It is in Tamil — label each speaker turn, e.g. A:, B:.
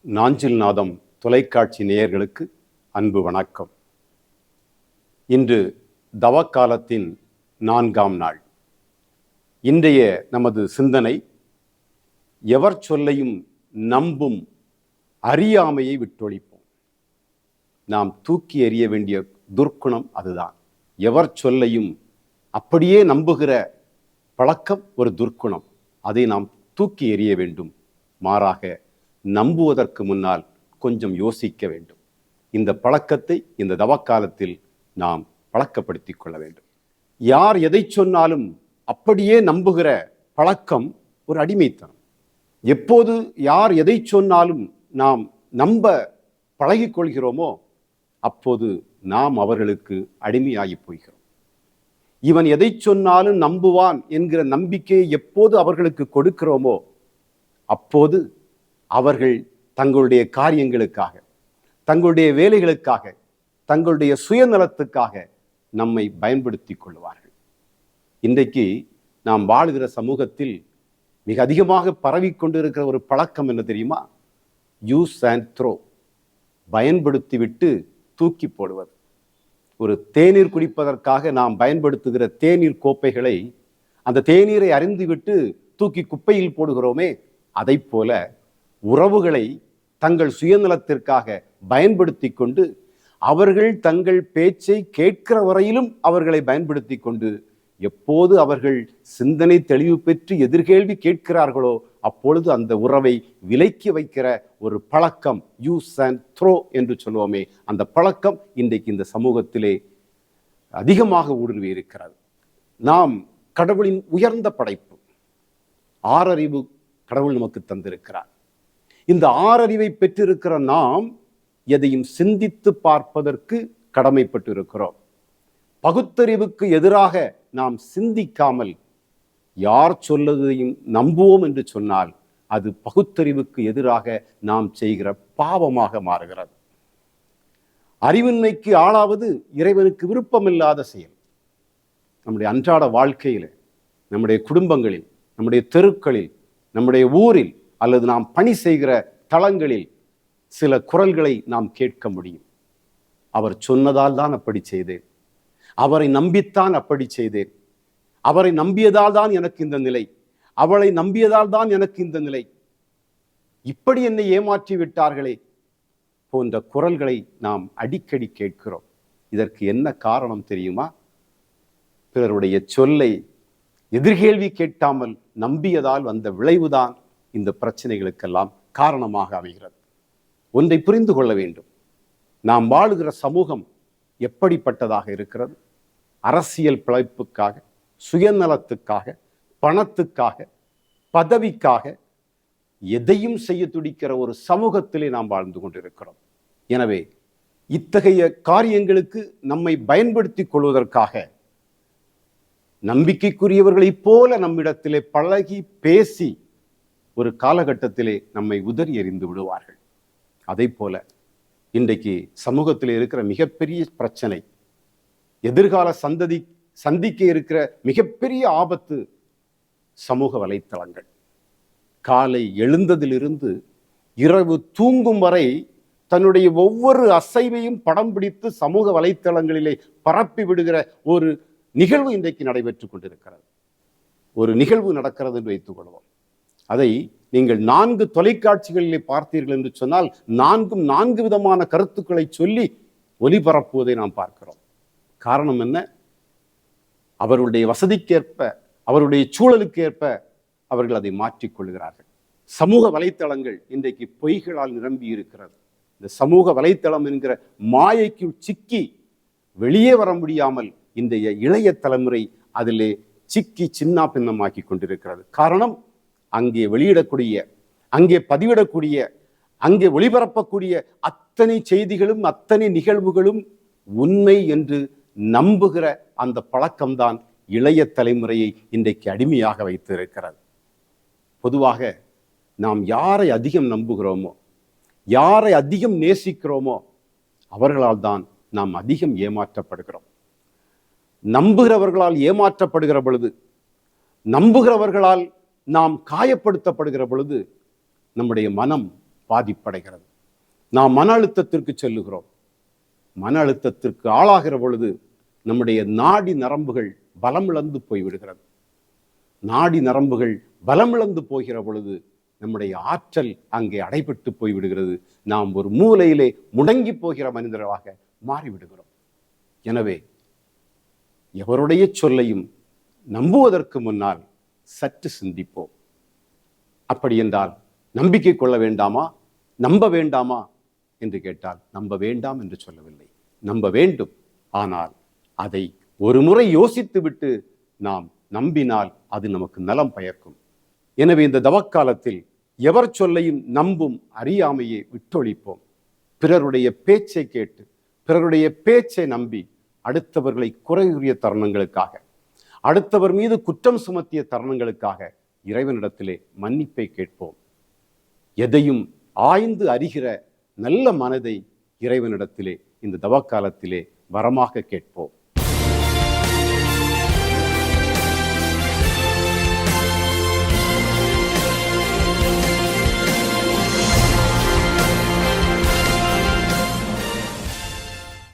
A: நாஞ்சில் நாதம் தொலைக்காட்சி நேயர்களுக்கு அன்பு வணக்கம். இன்று தவக்காலத்தின் நான்காம் நாள். இன்றைய நமது சிந்தனை எவர் சொல்லையும் நம்பும் அறியாமையை விட்டொழிப்போம். நாம் தூக்கி எறிய வேண்டிய துர்க்குணம் அதுதான். எவர் சொல்லையும் அப்படியே நம்புகிற பழக்கம் ஒரு துர்க்குணம். அதை நாம் தூக்கி எறிய வேண்டும். மாறாக நம்புவதற்கு முன்னால் கொஞ்சம் யோசிக்க வேண்டும். இந்த பழக்கத்தை இந்த தவக்காலத்தில் நாம் பழக்கப்படுத்திக் கொள்ள வேண்டும். யார் எதை சொன்னாலும் அப்படியே நம்புகிற பழக்கம் ஒரு அடிமைத்தனம். எப்போது யார் எதை சொன்னாலும் நாம் நம்ப பழகிக்கொள்கிறோமோ அப்போது நாம் அவர்களுக்கு அடிமையாகி போகிறோம். இவன் எதை சொன்னாலும் நம்புவான் என்கிற நம்பிக்கையை எப்போது அவர்களுக்கு கொடுக்கிறோமோ அப்போது அவர்கள் தங்களுடைய காரியங்களுக்காக தங்களுடைய வேலைகளுக்காக தங்களுடைய சுயநலத்துக்காக நம்மை பயன்படுத்தி கொள்வார்கள். இன்றைக்கு நாம் வாழுகிற சமூகத்தில் மிக அதிகமாக பரவி கொண்டிருக்கிற ஒரு பழக்கம் என்ன தெரியுமா? யூஸ் அண்ட் த்ரோ பயன்படுத்திவிட்டு தூக்கி போடுவது. ஒரு தேநீர் குடிப்பதற்காக நாம் பயன்படுத்துகிற தேநீர் கோப்பைகளை அந்த தேநீரை அறிந்துவிட்டு தூக்கி குப்பையில் போடுகிறோமே அதை போல உறவுகளை தங்கள் சுயநலத்திற்காக பயன்படுத்தி கொண்டு அவர்கள் தங்கள் பேச்சை கேட்கிற வரையிலும் அவர்களை பயன்படுத்தி கொண்டு எப்போது அவர்கள் சிந்தனை தெளிவு பெற்று எதிர்கேள்வி கேட்கிறார்களோ அப்பொழுது அந்த உறவை விலக்கி வைக்கிற ஒரு பழக்கம் யூஸ் அண்ட் த்ரோ என்று சொல்லுவோமே அந்த பழக்கம் இன்றைக்கு இந்த சமூகத்திலே அதிகமாக ஊடுருவி இருக்கிறது நாம் கடவுளின் உயர்ந்த படைப்பு ஆறறிவு கடவுள் நமக்கு தந்திருக்கிறார். இந்த ஆறறிவை பெற்றிருக்கிற நாம் எதையும் சிந்தித்து பார்ப்பதற்கு கடமைப்பட்டு இருக்கிறோம் பகுத்தறிவுக்கு எதிராக நாம் சிந்திக்காமல் யார் சொல்லதையும் நம்புவோம் என்று சொன்னால் அது பகுத்தறிவுக்கு எதிராக நாம் செய்கிற பாவமாக மாறுகிறது. அறிவின்மைக்கு ஆளாவது இறைவனுக்கு விருப்பமில்லாத செயல். நம்முடைய அன்றாட வாழ்க்கையில் நம்முடைய குடும்பங்களில் நம்முடைய தெருக்களில் நம்முடைய ஊரில் அல்லது நாம் பணி செய்கிற தளங்களில் சில குரல்களை நாம் கேட்க முடியும். அவர் சொன்னதால் தான் அப்படி செய்தேன். அவரை நம்பித்தான் அப்படி செய்தேன். அவரை நம்பியதால் தான் எனக்கு இந்த நிலை. அவளை நம்பியதால் தான் எனக்கு இந்த நிலை. இப்படி என்னை ஏமாற்றி விட்டார்களே போன்ற குரல்களை நாம் அடிக்கடி கேட்கிறோம். இதற்கு என்ன காரணம் தெரியுமா? பிறருடைய சொல்லை எதிர்கேள்வி கேட்காமல் நம்பியதால் வந்த விளைவுதான் இந்த பிரச்சனைகளுக்கெல்லாம் காரணமாக அமைகிறது. ஒன்றை புரிந்து கொள்ள வேண்டும். நாம் வாழுகிற சமூகம் எப்படிப்பட்டதாக இருக்கிறது? அரசியல் பிழைப்புக்காக சுயநலத்துக்காக பணத்துக்காக பதவிக்காக எதையும் செய்ய துடிக்கிற ஒரு சமூகத்திலே நாம் வாழ்ந்து கொண்டிருக்கிறோம். எனவே இத்தகைய காரியங்களுக்கு நம்மை பயன்படுத்தி கொள்வதற்காக நம்பிக்கைக்குரியவர்களைப் போல நம்மிடத்திலே பழகி பேசி ஒரு காலகட்டத்திலே நம்மை உதறி எறிந்து விடுவார்கள். அதே போல இன்றைக்கு சமூகத்தில் இருக்கிற மிகப்பெரிய பிரச்சனை எதிர்கால சந்ததி சந்திக்க இருக்கிற மிகப்பெரிய ஆபத்து சமூக வலைத்தளங்கள். காலை எழுந்ததிலிருந்து இரவு தூங்கும் வரை தன்னுடைய ஒவ்வொரு அசைவையும் படம் பிடித்து சமூக வலைத்தளங்களிலே பரப்பி விடுகிற ஒரு நிகழ்வு இன்றைக்கு நடைபெற்று கொண்டிருக்கிறது. ஒரு நிகழ்வு நடக்கிறது என்று வைத்துக் கொள்வோம். அதை நீங்கள் நான்கு தொலைக்காட்சிகளிலே பார்த்தீர்கள் என்று சொன்னால் நான்கும் நான்கு விதமான கருத்துக்களை சொல்லி ஒலிபரப்புவதை நாம் பார்க்கிறோம். காரணம் என்ன? அவருடைய வசதிக்கேற்ப அவருடைய சூழலுக்கு ஏற்ப அவர்கள் அதை மாற்றிக்கொள்கிறார்கள் சமூக வலைத்தளங்கள் இன்றைக்கு பொய்களால் நிரம்பி இருக்கிறது. இந்த சமூக வலைத்தளம் என்கிற மாயைக்கு சிக்கி வெளியே வர முடியாமல் இந்த இளைய தலைமுறை அதிலே சிக்கி சின்னா பின்னமாக்கி கொண்டிருக்கிறது. காரணம் அங்கே வெளியிடக்கூடிய அங்கே பதிவிடக்கூடிய அங்கே ஒளிபரப்பக்கூடிய அத்தனை செய்திகளும் அத்தனை நிகழ்வுகளும் உண்மை என்று நம்புகிற அந்த பழக்கம்தான் இளைய தலைமுறையை இன்றைக்கு அடிமையாக வைத்திருக்கிறது. பொதுவாக நாம் யாரை அதிகம் நம்புகிறோமோ யாரை அதிகம் நேசிக்கிறோமோ அவர்களால் தான் நாம் அதிகம் ஏமாற்றப்படுகிறோம். நம்புகிறவர்களால் ஏமாற்றப்படுகிற பொழுது நம்புகிறவர்களால் நாம் காயப்படுத்தப்படுகிற பொழுது நம்முடைய மனம் பாதிப்படைகிறது. நாம் மன அழுத்தத்திற்கு செல்லுகிறோம். மன அழுத்தத்திற்கு ஆளாகிற பொழுது நம்முடைய நாடி நரம்புகள் பலமிழந்து போய்விடுகிறது. நாடி நரம்புகள் பலமிழந்து போகிற பொழுது நம்முடைய ஆற்றல் அங்கே அடைபட்டு போய்விடுகிறது. நாம் ஒரு மூலையிலே முடங்கி போகிற மனிதராக மாறிவிடுகிறோம். எனவே எவருடைய சொல்லையும் நம்புவதற்கு முன்னால் சற்று சிந்திப்போம். அப்படி என்றால் நம்பிக்கை கொள்ள வேண்டாமா? நம்ப வேண்டாமா? என்று கேட்டால் நம்ப வேண்டாம் என்று சொல்லவில்லை. நம்ப வேண்டும். ஆனால் அதை ஒரு முறை யோசித்துவிட்டு நாம் நம்பினால் அது நமக்கு நலம் பயக்கும். எனவே இந்த தவக்காலத்தில் எவர் சொல்லையும் நம்பும் அறியாமையை விட்டொழிப்போம். பிறருடைய பேச்சை கேட்டு பிறருடைய பேச்சை நம்பி அடுத்தவர்களை குறையுரிய தருணங்களுக்காக. அடுத்தவர் மீது குற்றம் சுமத்திய தருணங்களுக்காக இறைவனிடத்திலே மன்னிப்பை கேட்போம். எதையும் ஆய்ந்து அறிகிற நல்ல மனதை இறைவனிடத்திலே இந்த தவக்காலத்திலே வரமாக கேட்போம்.